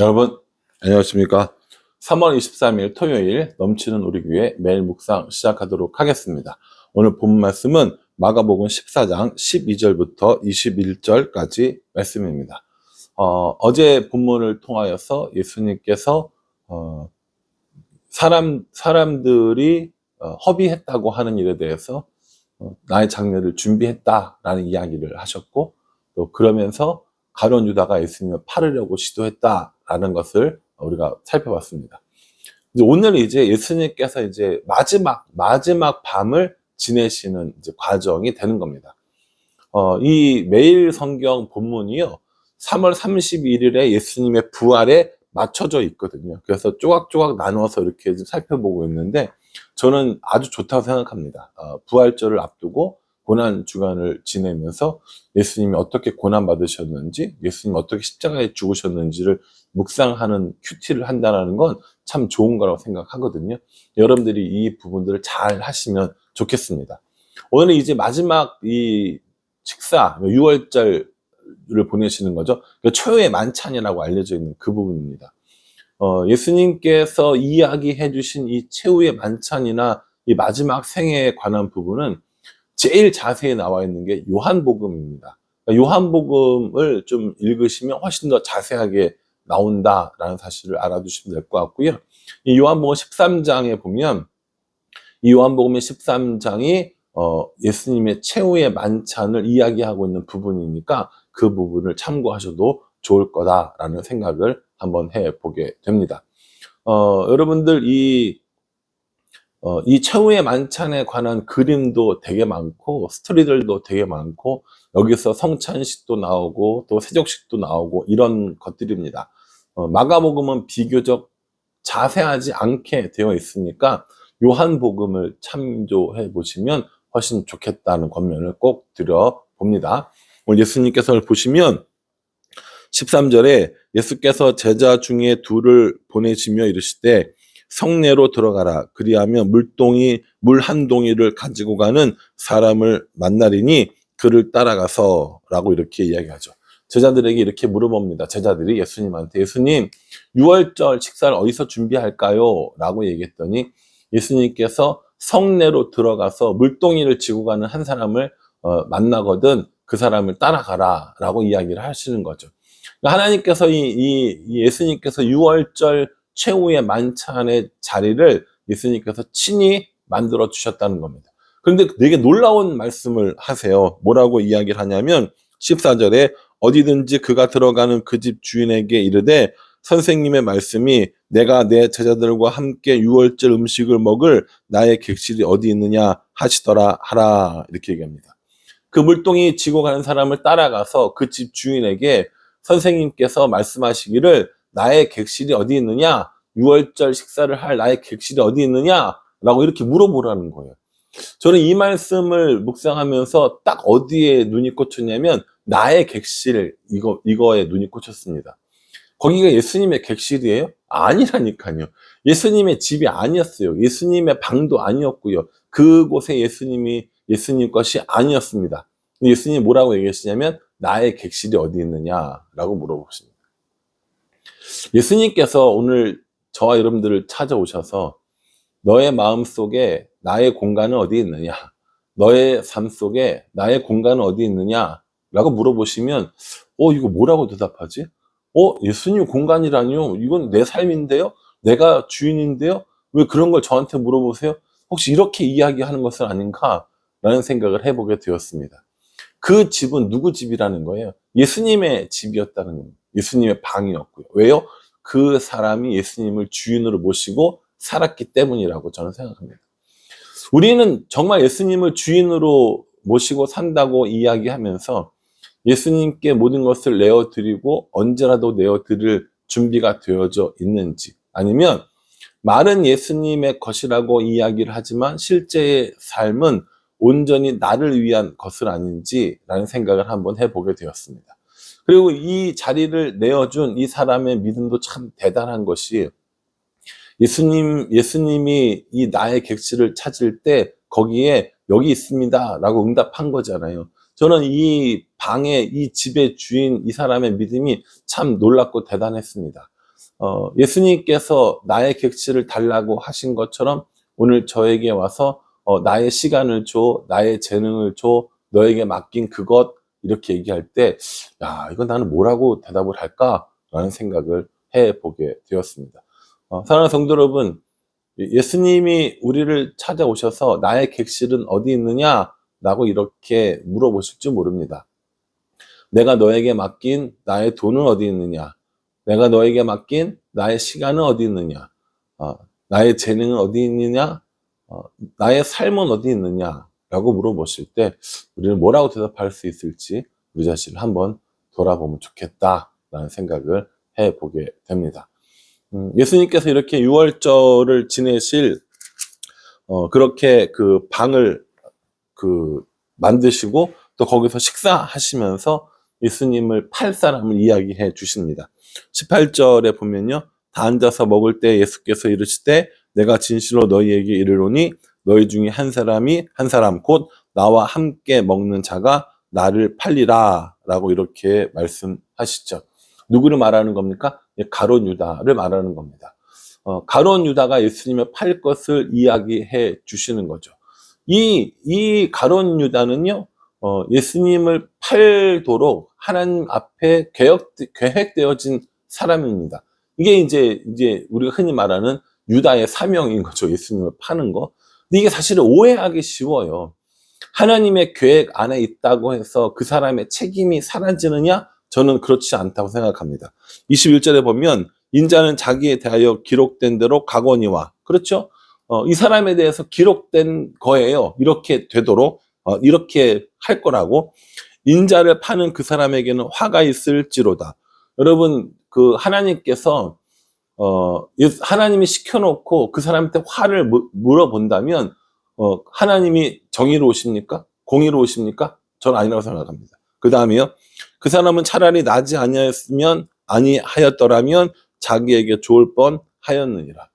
여러분 안녕하십니까? 3월 23일 토요일 넘치는 우리 교회 매일 묵상 시작하도록 하겠습니다. 오늘 본 말씀은 마가복음 14장 12절부터 21절까지 말씀입니다. 어, 제 본문을 통하여서 예수님께서 어, 사람, 사람들이 어, 허비했다고 하는 일에 대해서 어, 나의 장례를 준비했다라는 이야기를 하셨고 또 그러면서 가론 유다가 예수님을 팔으려고 시도했다 라는 것을 우리가 살펴봤습니다. 이제 오늘 이제 예수님께서 이제 마지막 마지막 밤을 지내시는 과정이 되는 겁니다. 어, 이 매일 성경 본문이요. 3월 31일에 예수님의 부활에 맞춰져 있거든요. 그래서 조각조각 나누어서 이렇게 살펴보고 있는데 저는 아주 좋다고 생각합니다. 어, 부활절을 앞두고 고난 주간을 지내면서 예수님이 어떻게 고난 받으셨는지, 예수님 어떻게 십자가에 죽으셨는지를 묵상하는 큐티를 한다는 건 참 좋은 거라고 생각하거든요. 여러분들이 이 부분들을 잘 하시면 좋겠습니다. 오늘 이제 마지막 이 식사, 6월절을 보내시는 거죠. 그 초유의 만찬이라고 알려져 있는 그 부분입니다. 어, 예수님께서 이야기해 주신 이 최후의 만찬이나 이 마지막 생애에 관한 부분은 제일 자세히 나와 있는 게 요한복음입니다. 그러니까 요한복음을 좀 읽으시면 훨씬 더 자세하게 나온다라는 사실을 알아두시면 될 것 같고요. 이 요한복음 13장에 보면 이 요한복음의 13장이 어, 예수님의 최후의 만찬을 이야기하고 있는 부분이니까 그 부분을 참고하셔도 좋을 거다라는 생각을 한번 해보게 됩니다. 어, 여러분들 이 어, 이 최후의 만찬에 관한 그림도 되게 많고 스토리들도 되게 많고 여기서 성찬식도 나오고 또 세족식도 나오고 이런 것들입니다. 어, 마가복음은 비교적 자세하지 않게 되어 있으니까 요한복음을 참조해 보시면 훨씬 좋겠다는 권면을 꼭 드려 봅니다. 오늘 예수님께서 보시면 13절에 예수께서 제자 중에 둘을 보내시며 이르시되 성내로 들어가라. 그리하면 물동이 물 한 동이를 가지고 가는 사람을 만나리니 그를 따라가서라고 이렇게 이야기하죠. 제자들에게 이렇게 물어봅니다. 제자들이 예수님한테 예수님 6월절 식사를 어디서 준비할까요? 라고 얘기했더니 예수님께서 성내로 들어가서 물동이를 지고 가는 한 사람을 어, 만나거든 그 사람을 따라가라 라고 이야기를 하시는 거죠. 그러니까 하나님께서 이, 이 예수님께서 6월절 최후의 만찬의 자리를 예수님께서 친히 만들어 주셨다는 겁니다. 그런데 되게 놀라운 말씀을 하세요. 뭐라고 이야기를 하냐면 14절에 어디든지 그가 들어가는 그 집 주인에게 이르되 선생님의 말씀이 내가 내 제자들과 함께 유월절 음식을 먹을 나의 객실이 어디 있느냐 하시더라 하라 이렇게 얘기합니다. 그 물동이 지고 가는 사람을 따라가서 그 집 주인에게 선생님께서 말씀하시기를 나의 객실이 어디 있느냐? 6월절 식사를 할 나의 객실이 어디 있느냐? 라고 이렇게 물어보라는 거예요. 저는 이 말씀을 묵상하면서 딱 어디에 눈이 꽂혔냐면 나의 객실 이거 이거에 눈이 꽂혔습니다. 거기가 예수님의 객실이에요? 아니라니까요. 예수님의 집이 아니었어요. 예수님의 방도 아니었고요. 그곳에 예수님이 예수님 것이 아니었습니다. 예수님이 뭐라고 얘기하시냐면 나의 객실이 어디 있느냐라고 물어보십니다. 예수님께서 오늘 저와 여러분들을 찾아오셔서 너의 마음 속에 나의 공간은 어디 있느냐? 너의 삶 속에 나의 공간은 어디 있느냐? 라고 물어보시면, 어, 이거 뭐라고 대답하지? 어, 예수님 공간이라뇨? 이건 내 삶인데요? 내가 주인인데요? 왜 그런 걸 저한테 물어보세요? 혹시 이렇게 이야기하는 것은 아닌가? 라는 생각을 해보게 되었습니다. 그 집은 누구 집이라는 거예요? 예수님의 집이었다는 겁니다. 예수님의 방이었고요. 왜요? 그 사람이 예수님을 주인으로 모시고 살았기 때문이라고 저는 생각합니다. 우리는 정말 예수님을 주인으로 모시고 산다고 이야기하면서 예수님께 모든 것을 내어드리고 언제라도 내어드릴 준비가 되어져 있는지 아니면 말은 예수님의 것이라고 이야기를 하지만 실제의 삶은 온전히 나를 위한 것은 아닌지라는 생각을 한번 해보게 되었습니다. 그리고 이 자리를 내어준 이 사람의 믿음도 참 대단한 것이 예수님, 예수님이 이 나의 객실을 찾을 때 거기에 여기 있습니다. 라고 응답한 거잖아요. 저는 이 방의, 이 집의 주인, 이 사람의 믿음이 참 놀랍고 대단했습니다. 어, 예수님께서 나의 객실을 달라고 하신 것처럼 오늘 저에게 와서 어, 나의 시간을 줘, 나의 재능을 줘, 너에게 맡긴 그것 이렇게 얘기할 때, 야, 이건 나는 뭐라고 대답을 할까라는 생각을 해 보게 되었습니다. 어, 사랑하는 성도 여러분, 예수님이 우리를 찾아오셔서 나의 객실은 어디 있느냐 라고 이렇게 물어보실지 모릅니다. 내가 너에게 맡긴 나의 돈은 어디 있느냐? 내가 너에게 맡긴 나의 시간은 어디 있느냐? 어, 나의 재능은 어디 있느냐? 어, 나의 삶은 어디 있느냐? 라고 물어보실 때 우리는 뭐라고 대답할 수 있을지 우리 자신을 한번 돌아보면 좋겠다라는 생각을 해보게 됩니다. 음, 예수님께서 이렇게 6월절을 지내실 어, 그렇게 그 방을 그 만드시고 또 거기서 식사하시면서 예수님을 팔 사람을 이야기해 주십니다. 18절에 보면요. 다 앉아서 먹을 때 예수께서 이르시되 내가 진실로 너희에게 이르노니 너희 중에 한 사람이 한 사람 곧 나와 함께 먹는 자가 나를 팔리라 라고 이렇게 말씀하시죠. 누구를 말하는 겁니까? 예, 가론 유다를 말하는 겁니다. 어, 가론 유다가 예수님을 팔 것을 이야기해 주시는 거죠. 이, 이 가론 유다는요, 어, 예수님을 팔도록 하나님 앞에 계획, 계획되어진 사람입니다. 이게 이제, 이제 우리가 흔히 말하는 유다의 사명인 거죠. 예수님을 파는 거. 근데 이게 사실은 오해하기 쉬워요. 하나님의 계획 안에 있다고 해서 그 사람의 책임이 사라지느냐? 저는 그렇지 않다고 생각합니다. 21절에 보면 인자는 자기에 대하여 기록된 대로 각오니와 그렇죠? 어, 이 사람에 대해서 기록된 거예요. 이렇게 되도록 어, 이렇게 할 거라고 인자를 파는 그 사람에게는 화가 있을지로다. 여러분 그 하나님께서 어, 하나님이 시켜놓고 그 사람한테 화를 무- 물어본다면 어, 하나님이 정의로우십니까? 공의로우십니까? 저는 아니라고 생각합니다. 그 다음에요. 그 사람은 차라리 나지 아니하였으면 아니 하였더라면 자기에게 좋을 뻔 하였느니라.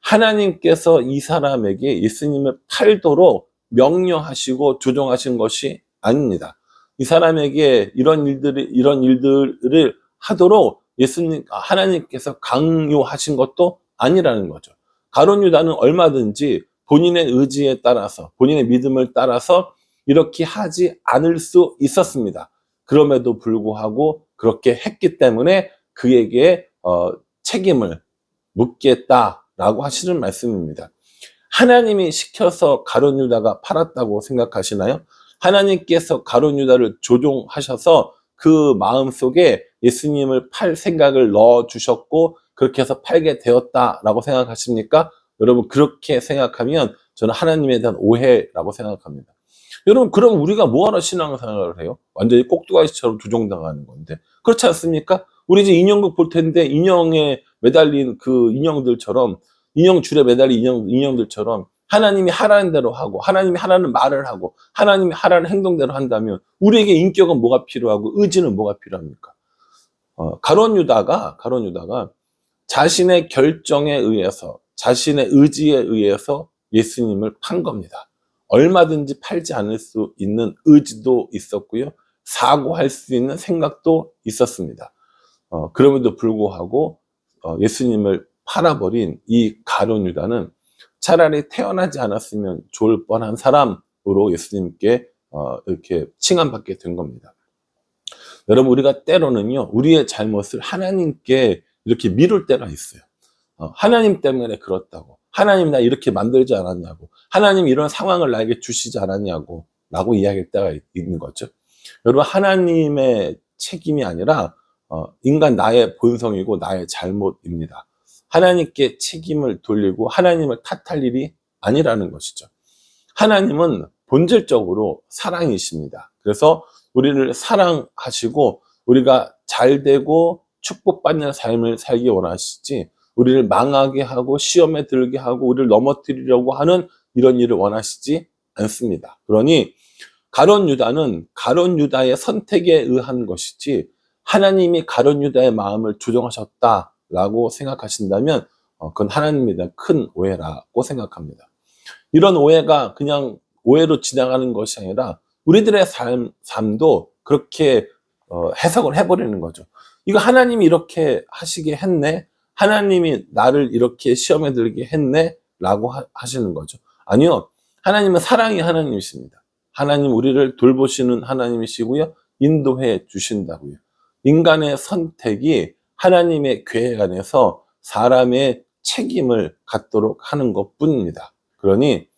하나님께서 이 사람에게 예수님을 팔도록 명령하시고 조종하신 것이 아닙니다. 이 사람에게 이런 일들이 이런 일들을 하도록 예수님 하나님께서 강요하신 것도 아니라는 거죠. 가론 유다는 얼마든지 본인의 의지에 따라서 본인의 믿음을 따라서 이렇게 하지 않을 수 있었습니다. 그럼에도 불구하고 그렇게 했기 때문에 그에게 어, 책임을 묻겠다라고 하시는 말씀입니다. 하나님이 시켜서 가론 유다가 팔았다고 생각하시나요? 하나님께서 가론 유다를 조종하셔서 그 마음 속에 예수님을 팔 생각을 넣어 주셨고 그렇게 해서 팔게 되었다라고 생각하십니까? 여러분 그렇게 생각하면 저는 하나님에 대한 오해라고 생각합니다. 여러분 그럼 우리가 뭐하러 신앙생활을 해요? 완전히 꼭두가시처럼 조종당하는 건데 그렇지 않습니까? 우리 이제 인형극 볼 텐데 인형에 매달린 그 인형들처럼 인형 줄에 매달린 인형, 인형들처럼 하나님이 하라는 대로 하고 하나님이 하라는 말을 하고 하나님이 하라는 행동대로 한다면 우리에게 인격은 뭐가 필요하고 의지는 뭐가 필요합니까? 어, 가론 유다가 가론 유다가 자신의 결정에 의해서 자신의 의지에 의해서 예수님을 판 겁니다. 얼마든지 팔지 않을 수 있는 의지도 있었고요. 사고할 수 있는 생각도 있었습니다. 어, 그럼에도 불구하고 어, 예수님을 팔아버린 이 가론 유다는 차라리 태어나지 않았으면 좋을 뻔한 사람으로 예수님께 어, 이렇게 칭함받게 된 겁니다. 여러분 우리가 때로는요 우리의 잘못을 하나님께 이렇게 미룰 때가 있어요. 어, 하나님 때문에 그렇다고. 하나님 나 이렇게 만들지 않았냐고. 하나님 이런 상황을 나에게 주시지 않았냐고. 라고 이야기할 때가 있- 있는 거죠. 여러분 하나님의 책임이 아니라 어, 인간 나의 본성이고 나의 잘못입니다. 하나님께 책임을 돌리고 하나님을 탓할 일이 아니라는 것이죠. 하나님은 본질적으로 사랑이십니다. 그래서 우리를 사랑하시고 우리가 잘 되고 축복받는 삶을 살기 원하시지 우리를 망하게 하고 시험에 들게 하고 우리를 넘어뜨리려고 하는 이런 일을 원하시지 않습니다. 그러니 가론 유다는 가론 유다의 선택에 의한 것이지 하나님이 가론 유다의 마음을 조정하셨다 라고 생각하신다면 어, 그건 하나님에 큰 오해라고 생각합니다. 이런 오해가 그냥 오해로 지나가는 것이 아니라 우리들의 삶, 삶도 그렇게 어, 해석을 해버리는 거죠. 이거 하나님이 이렇게 하시게 했네. 하나님이 나를 이렇게 시험에 들게 했네? 라고 하, 하시는 거죠. 아니요. 하나님은 사랑이 하나님이십니다. 하나님 우리를 돌보시는 하나님이시고요. 인도해 주신다고요. 인간의 선택이 하나님의 계획 안에서 사람의 책임을 갖도록 하는 것 뿐입니다. 그러니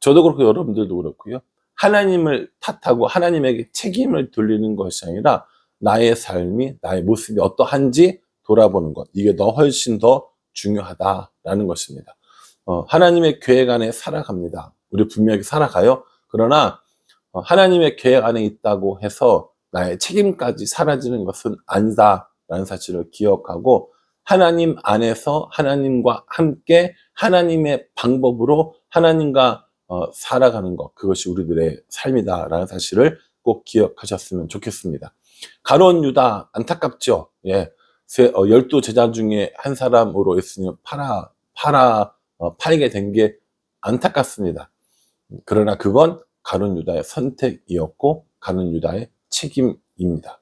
저도 그렇고 여러분들도 그렇고요. 하나님을 탓하고 하나님에게 책임을 돌리는 것이 아니라 나의 삶이, 나의 모습이 어떠한지 돌아보는 것. 이게 더 훨씬 더 중요하다라는 것입니다. 어, 하나님의 계획 안에 살아갑니다. 우리 분명히 살아가요. 그러나 어, 하나님의 계획 안에 있다고 해서 나의 책임까지 사라지는 것은 아니다 라는 사실을 기억하고 하나님 안에서 하나님과 함께 하나님의 방법으로 하나님과 어, 살아가는 것 그것이 우리들의 삶이다라는 사실을 꼭 기억하셨으면 좋겠습니다. 가론 유다 안타깝죠. 예, 세, 어, 열두 제자 중에 한 사람으로 예수님 팔아 팔아 어, 팔게 된 게 안타깝습니다. 그러나 그건 가론 유다의 선택이었고 가론 유다의 책임입니다.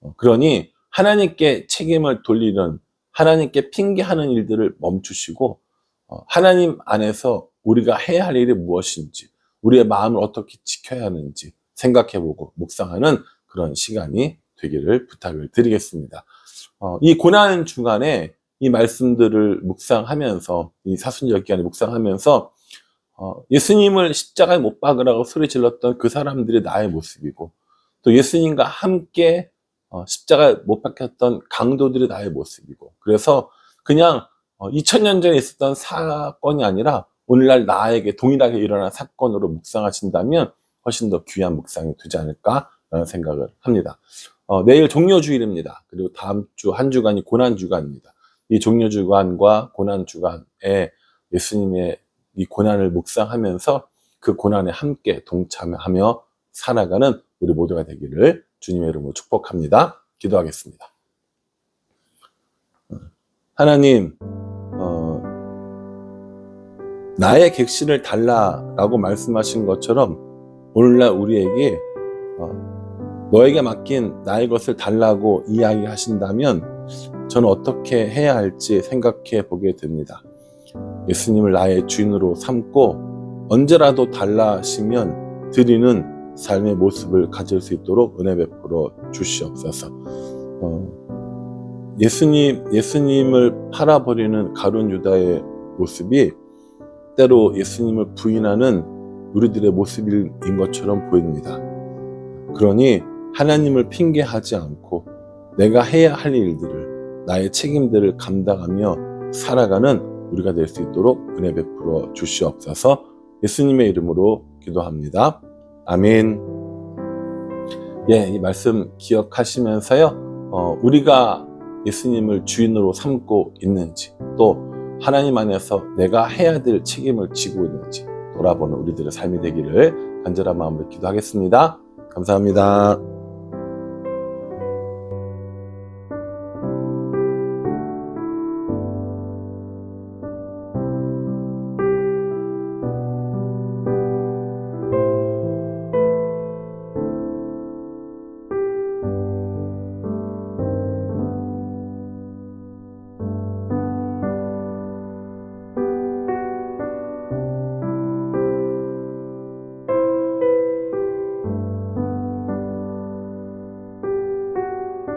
어, 그러니 하나님께 책임을 돌리는 하나님께 핑계하는 일들을 멈추시고 어, 하나님 안에서 우리가 해야 할 일이 무엇인지 우리의 마음을 어떻게 지켜야 하는지 생각해보고 묵상하는 그런 시간이 되기를 부탁을 드리겠습니다. 어, 이 고난 중간에 이 말씀들을 묵상하면서 이 사순절 기간에 묵상하면서 어, 예수님을 십자가에 못 박으라고 소리 질렀던 그 사람들이 나의 모습이고 또 예수님과 함께 어, 십자가에 못 박혔던 강도들이 나의 모습이고 그래서 그냥 어, 2000년 전에 있었던 사건이 아니라 오늘날 나에게 동일하게 일어난 사건으로 묵상하신다면 훨씬 더 귀한 묵상이 되지 않을까라는 생각을 합니다. 어, 내일 종료주일입니다. 그리고 다음 주 한 주간이 고난주간입니다. 이 종료주간과 고난주간에 예수님의 이 고난을 묵상하면서 그 고난에 함께 동참하며 살아가는 우리 모두가 되기를 주님의 이름으로 축복합니다. 기도하겠습니다. 하나님, 어, 나의 객신을 달라라고 말씀하신 것처럼 오늘날 우리에게 어, 너에게 맡긴 나의 것을 달라고 이야기하신다면 저는 어떻게 해야 할지 생각해 보게 됩니다. 예수님을 나의 주인으로 삼고 언제라도 달라시면 드리는 삶의 모습을 가질 수 있도록 은혜 베풀어 주시옵소서. 어, 예수님 예수님을 팔아버리는 가룟 유다의 모습이 때로 예수님을 부인하는 우리들의 모습인 것처럼 보입니다. 그러니 하나님을 핑계하지 않고 내가 해야 할 일들을 나의 책임들을 감당하며 살아가는 우리가 될 수 있도록 은혜 베풀어 주시옵소서 예수님의 이름으로 기도합니다. 아멘. 예, 이 말씀 기억하시면서요, 어, 우리가 예수님을 주인으로 삼고 있는지, 또 하나님 안에서 내가 해야 될 책임을 지고 있는지 돌아보는 우리들의 삶이 되기를 간절한 마음으로 기도하겠습니다. 감사합니다.